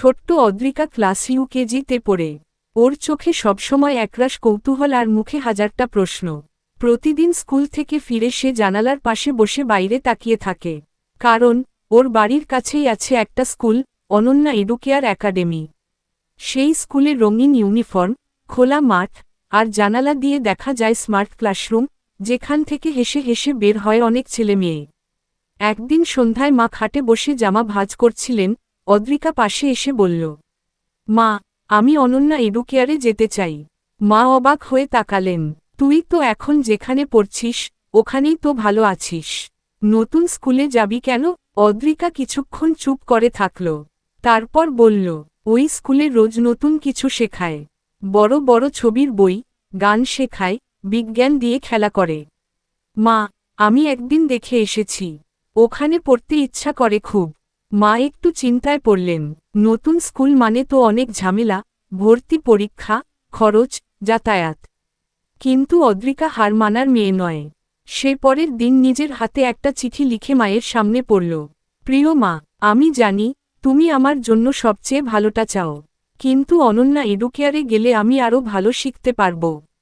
ছোট্ট অদ্রিকা ক্লাস ইউকেজিতে পড়ে। ওর চোখে সবসময় একরাশ কৌতূহল আর মুখে হাজারটা প্রশ্ন। প্রতিদিন স্কুল থেকে ফিরে সে জানালার পাশে বসে বাইরে তাকিয়ে থাকে। কারণ, ওর বাড়ির কাছেই আছে একটা স্কুল, অনন্যা এডুকেয়ার একাডেমি। সেই স্কুলে রঙিন ইউনিফর্ম, খোলা মাঠ, আর জানালা দিয়ে দেখা যায় স্মার্ট ক্লাসরুম, যেখান থেকে হেসে হেসে বের হয় অনেক ছেলে মেয়ে একদিন সন্ধ্যায় মা খাটে বসে জামা ভাজ করছিলেন অদ্রিকা পাশে এসে বলল, মা, আমি অনন্যা এডুকেয়ারে যেতে চাই। মা অবাক হয়ে তাকালেন, তুই তো এখন যেখানে পড়ছিস, ওখানেই তো ভালো আছিস। নতুন স্কুলে যাবি কেন? অদ্রিকা কিছুক্ষণ চুপ করে থাকল, তারপর বলল, ওই স্কুলে রোজ নতুন কিছু শেখায়। বড় বড় ছবির বই, গান শেখায়, বিজ্ঞান দিয়ে খেলা করে। মা, আমি একদিন দেখে এসেছি। ওখানে পড়তে ইচ্ছা করে খুব। মা একটু চিন্তায় পড়লেন, নতুন স্কুল মানে তো অনেক ঝামেলা, ভর্তি পরীক্ষা, খরচ, যাতায়াত। কিন্তু অদ্রিকা হার মানার মেয়ে নয়। সে পরের দিন নিজের হাতে একটা চিঠি লিখে মায়ের সামনে পড়ল, প্রিয় মা, আমি জানি তুমি আমার জন্য সবচেয়ে ভালোটা চাও, কিন্তু অনন্যা এডুকেয়ারে গেলে আমি আরও ভালো শিখতে পারব।